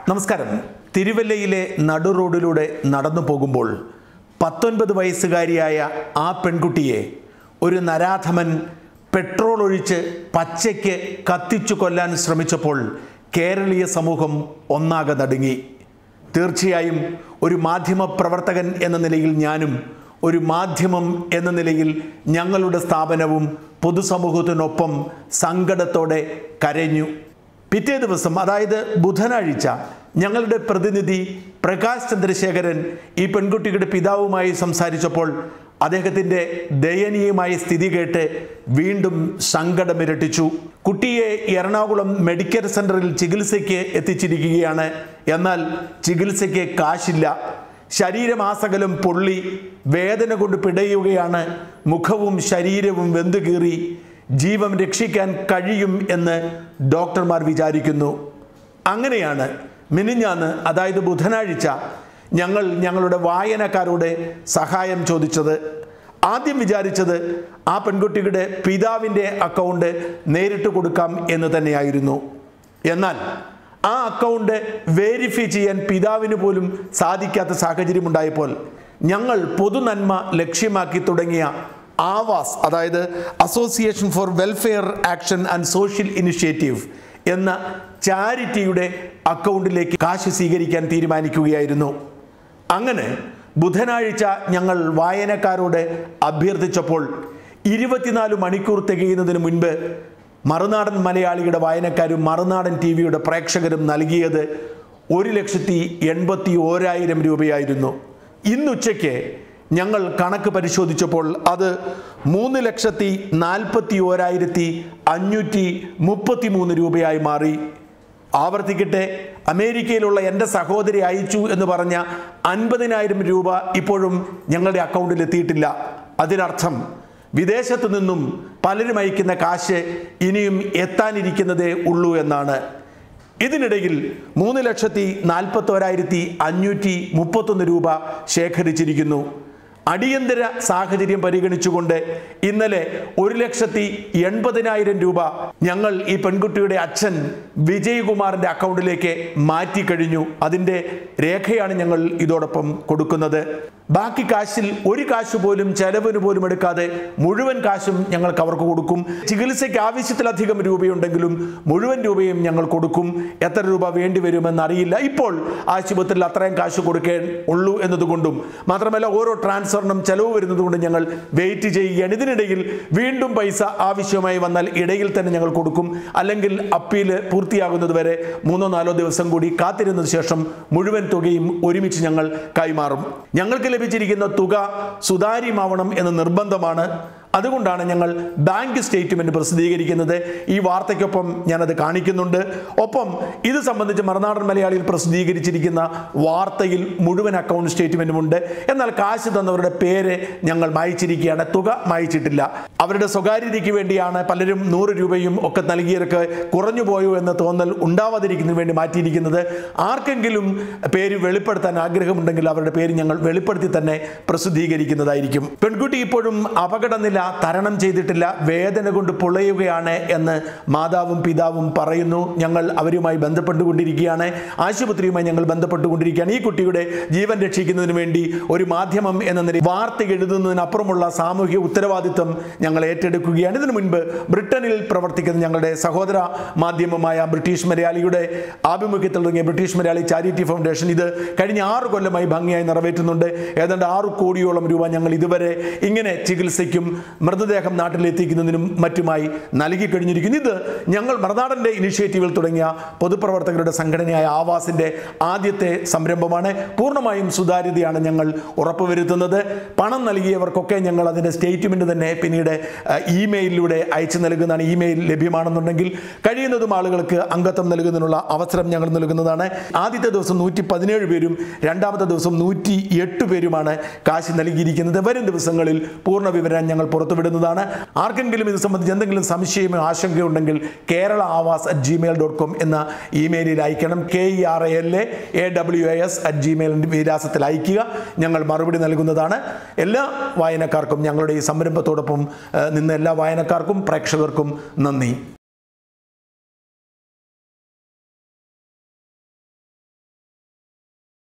നമസ്കാരം. തിരുവല്ലയിലെ നടു റോഡിലൂടെ നടന്നു പോകുമ്പോൾ പത്തൊൻപത് വയസ്സുകാരിയായ ആ പെൺകുട്ടിയെ ഒരു നരാധമൻ പെട്രോൾ ഒഴിച്ച് പച്ചയ്ക്ക് കത്തിച്ചു കൊല്ലാൻ ശ്രമിച്ചപ്പോൾ കേരളീയ സമൂഹം ഒന്നാകെ നടുങ്ങി. തീർച്ചയായും ഒരു മാധ്യമ പ്രവർത്തകൻ എന്ന നിലയിൽ ഞാനും ഒരു മാധ്യമം എന്ന നിലയിൽ ഞങ്ങളുടെ സ്ഥാപനവും പൊതുസമൂഹത്തിനൊപ്പം സങ്കടത്തോടെ കരഞ്ഞു. പിറ്റേ ദിവസം അതായത് ബുധനാഴ്ച ഞങ്ങളുടെ പ്രതിനിധി പ്രകാശ് ചന്ദ്രശേഖരൻ ഈ പെൺകുട്ടിയുടെ പിതാവുമായി സംസാരിച്ചപ്പോൾ അദ്ദേഹത്തിന്റെ ദയനീയമായ സ്ഥിതി കേട്ട് വീണ്ടും സങ്കടമിരട്ടിച്ചു കുട്ടിയെ എറണാകുളം മെഡിക്കൽ സെന്ററിൽ ചികിത്സയ്ക്ക് എത്തിച്ചിരിക്കുകയാണ്. എന്നാൽ ചികിത്സയ്ക്ക് കാശില്ല. ശരീരമാസകലം പൊള്ളി വേദന കൊണ്ട് പിടയുകയാണ്. മുഖവും ശരീരവും വെന്തുകീറി. ജീവൻ രക്ഷിക്കാൻ കഴിയും എന്ന് ഡോക്ടർമാർ വിചാരിക്കുന്നു. അങ്ങനെയാണ് മിനിഞ്ഞാന്ന് അതായത് ബുധനാഴ്ച ഞങ്ങൾ ഞങ്ങളുടെ വായനക്കാരോട് സഹായം ചോദിച്ചത്. ആദ്യം വിചാരിച്ചത് ആ പെൺകുട്ടിയുടെ പിതാവിന്റെ അക്കൗണ്ട് നേരിട്ട് കൊടുക്കാം എന്ന് തന്നെയായിരുന്നു. എന്നാൽ ആ അക്കൗണ്ട് വേരിഫൈ ചെയ്യാൻ പിതാവിന് പോലും സാധിക്കാത്ത സാഹചര്യമുണ്ടായപ്പോൾ ഞങ്ങൾ പൊതുനന്മ ലക്ഷ്യമാക്കി തുടങ്ങിയ ആവാസ് അതായത് association for welfare action and social initiative എന്ന ചാരിറ്റിയുടെ അക്കൗണ്ടിലേക്ക് കാശ് സ്വീകരിക്കാൻ തീരുമാനിക്കുകയായിരുന്നു. അങ്ങനെ ബുധനാഴ്ച ഞങ്ങൾ വായനക്കാരോട് അഭ്യർത്ഥിച്ചപ്പോൾ ഇരുപത്തിനാല് മണിക്കൂർ തികയുന്നതിന് മുൻപ് മറുനാടൻ മലയാളിയുടെ വായനക്കാരും മറുനാടൻ ടി വിയുടെ പ്രേക്ഷകരും നൽകിയത് ഒരു ലക്ഷത്തി എൺപത്തി ഓരായിരം രൂപയായിരുന്നു. ഇന്നുച്ചയ്ക്ക് ഞങ്ങൾ കണക്ക് പരിശോധിച്ചപ്പോൾ അത് മൂന്ന് ലക്ഷത്തി നാൽപ്പത്തി ഓരായിരത്തി അഞ്ഞൂറ്റി മുപ്പത്തി മൂന്ന് രൂപയായി മാറി. ആവർത്തിക്കട്ടെ അമേരിക്കയിലുള്ള എന്റെ സഹോദരി അയച്ചു എന്ന് പറഞ്ഞ അൻപതിനായിരം രൂപ ഇപ്പോഴും ഞങ്ങളുടെ അക്കൗണ്ടിൽ എത്തിയിട്ടില്ല. അതിനർത്ഥം വിദേശത്തു നിന്നും പലരും അയക്കുന്ന കാശ് ഇനിയും എത്താനിരിക്കുന്നതേ ഉള്ളൂ എന്നാണ്. ഇതിനിടയിൽ മൂന്ന് ലക്ഷത്തി നാൽപ്പത്തോരായിരത്തി അഞ്ഞൂറ്റി മുപ്പത്തൊന്ന് രൂപ ശേഖരിച്ചിരിക്കുന്നു. അടിയന്തര സാഹചര്യം പരിഗണിച്ചുകൊണ്ട് ഇന്നലെ ഒരു ലക്ഷത്തി എൺപതിനായിരം രൂപ ഞങ്ങൾ ഈ പെൺകുട്ടിയുടെ അച്ഛൻ വിജയകുമാറിന്റെ അക്കൗണ്ടിലേക്ക് മാറ്റിക്കഴിഞ്ഞു അതിന്റെ രേഖയാണ് ഞങ്ങൾ ഇതോടൊപ്പം കൊടുക്കുന്നത്. ബാക്കി കാശിൽ ഒരു കാശ് പോലും ചെലവിന് പോലും എടുക്കാതെ മുഴുവൻ കാശും ഞങ്ങൾക്ക് അവർക്ക് കൊടുക്കും. ചികിത്സയ്ക്ക് ആവശ്യത്തിലധികം രൂപയുണ്ടെങ്കിലും മുഴുവൻ രൂപയും ഞങ്ങൾ കൊടുക്കും. എത്ര രൂപ വേണ്ടി വരുമെന്ന് അറിയില്ല. ഇപ്പോൾ ആശുപത്രിയിൽ അത്രയും കാശ് കൊടുക്കേ ഉള്ളൂ എന്നതുകൊണ്ടും. മാത്രമല്ല ഓരോ ട്രാൻസ്ഫറിനും ചെലവ് വരുന്നതുകൊണ്ട് ഞങ്ങൾ വെയിറ്റ് ചെയ്യുകയാണ്. ഇതിനിടയിൽ വീണ്ടും പൈസ ആവശ്യമായി വന്നാൽ ഇടയിൽ തന്നെ ഞങ്ങൾ കൊടുക്കും. അല്ലെങ്കിൽ അപ്പീൽ പൂർത്തിയാകുന്നത് വരെ മൂന്നോ നാലോ ദിവസം കൂടി കാത്തിരുന്നതിന് ശേഷം മുഴുവൻ തുകയും ഒരുമിച്ച് ഞങ്ങൾ കൈമാറും. ഞങ്ങൾക്ക് ലഭിച്ചിരിക്കുന്ന തുക സുതാര്യമാവണം എന്ന് നിർബന്ധമാണ്. അതുകൊണ്ടാണ് ഞങ്ങൾ ബാങ്ക് സ്റ്റേറ്റ്മെന്റ് പ്രസിദ്ധീകരിക്കുന്നത്. ഈ വാർത്തയ്ക്കൊപ്പം ഞാനത് കാണിക്കുന്നുണ്ട്. ഒപ്പം ഇത് സംബന്ധിച്ച് മറുനാടൻ മലയാളിയിൽ പ്രസിദ്ധീകരിച്ചിരിക്കുന്ന വാർത്തയിൽ മുഴുവൻ അക്കൗണ്ട് സ്റ്റേറ്റ്മെന്റും ഉണ്ട്. എന്നാൽ കാശ് തന്നവരുടെ പേര് ഞങ്ങൾ മായിച്ചിരിക്കുകയാണ്. തുക മായിച്ചിട്ടില്ല. അവരുടെ സ്വകാര്യതയ്ക്ക് വേണ്ടിയാണ് പലരും നൂറ് രൂപയും ഒക്കെ നൽകിയവർക്ക് കുറഞ്ഞു പോയോ എന്ന തോന്നൽ ഉണ്ടാവാതിരിക്കുന്നതിന് വേണ്ടി മാറ്റിയിരിക്കുന്നത്. ആർക്കെങ്കിലും പേര് വെളിപ്പെടുത്താൻ ആഗ്രഹമുണ്ടെങ്കിൽ അവരുടെ പേര് ഞങ്ങൾ വെളിപ്പെടുത്തി തന്നെ പ്രസിദ്ധീകരിക്കുന്നതായിരിക്കും. പെൺകുട്ടി ഇപ്പോഴും അപകടനില തരണം ചെയ്തിട്ടില്ല വേദന കൊണ്ട് പൊളയുകയാണ് എന്ന് മാതാവും പിതാവും പറയുന്നു. ഞങ്ങൾ അവരുമായി ബന്ധപ്പെട്ടുകൊണ്ടിരിക്കുകയാണ്. ആശുപത്രിയുമായി ഞങ്ങൾ ബന്ധപ്പെട്ടുകൊണ്ടിരിക്കുകയാണ്. ഈ കുട്ടിയുടെ ജീവൻ രക്ഷിക്കുന്നതിന് വേണ്ടി ഒരു മാധ്യമം എന്ന നിലയിൽ വാർത്ത എഴുതുന്നതിനപ്പുറമുള്ള സാമൂഹിക ഉത്തരവാദിത്വം ഞങ്ങൾ ഏറ്റെടുക്കുകയാണ്. ഇതിനു മുൻപ് ബ്രിട്ടനിൽ പ്രവർത്തിക്കുന്ന ഞങ്ങളുടെ സഹോദര മാധ്യമമായ ബ്രിട്ടീഷ് മലയാളിയുടെ ആഭിമുഖ്യത്തിൽ തുടങ്ങിയ ബ്രിട്ടീഷ് മലയാളി ചാരിറ്റി ഫൗണ്ടേഷൻ ഇത് കഴിഞ്ഞ ആറ് കൊല്ലമായി ഭംഗിയായി നിറവേറ്റുന്നുണ്ട്. ഏതാണ്ട് ആറ് കോടിയോളം രൂപ ഞങ്ങൾ ഇതുവരെ ഇങ്ങനെ ചികിത്സയ്ക്കും മൃതദേഹം നാട്ടിലെത്തിക്കുന്നതിനും മറ്റുമായി നൽകി കഴിഞ്ഞിരിക്കുന്നു ഇത് ഞങ്ങൾ മറുനാടന്റെ ഇനിഷ്യേറ്റീവിൽ തുടങ്ങിയ പൊതുപ്രവർത്തകരുടെ സംഘടനയായ ആവാസിന്റെ ആദ്യത്തെ സംരംഭമാണ്. പൂർണമായും സുതാര്യതയാണ് ഞങ്ങൾ ഉറപ്പുവരുത്തുന്നത്. പണം നൽകിയവർക്കൊക്കെ ഞങ്ങൾ അതിന്റെ സ്റ്റേറ്റ്മെന്റ് തന്നെ പിന്നീട് ഇമെയിലിലൂടെ അയച്ചു നൽകുന്നതാണ്. ഇമെയിൽ ലഭ്യമാണെന്നുണ്ടെങ്കിൽ കഴിയുന്നതും ആളുകൾക്ക് അംഗത്വം നൽകുന്നതിനുള്ള അവസരം ഞങ്ങൾ നൽകുന്നതാണ്. ആദ്യത്തെ ദിവസം നൂറ്റി പതിനേഴ് പേരും രണ്ടാമത്തെ ദിവസം നൂറ്റി എട്ട് പേരുമാണ് കാശ് നൽകിയിരിക്കുന്നത്. വരും ദിവസങ്ങളിൽ പൂർണ വിവരം ഞങ്ങൾ പുറത്തുവിടുന്നതാണ്. ആർക്കെങ്കിലും ഇത് സംബന്ധിച്ച് എന്തെങ്കിലും സംശയമോ ആശങ്കയോ ഉണ്ടെങ്കിൽ Kerala Awas at Gmail dot com എന്ന ഇമെയിലിൽ അയക്കണം. K E R L A A W S at ജിമെയിലിന്റെ വിലാസത്തിൽ അയക്കുക. ഞങ്ങൾ മറുപടി നൽകുന്നതാണ്. എല്ലാ വായനക്കാർക്കും ഞങ്ങളുടെ ഈ സംരംഭത്തോടൊപ്പം നിന്ന് എല്ലാ വായനക്കാർക്കും പ്രേക്ഷകർക്കും നന്ദി.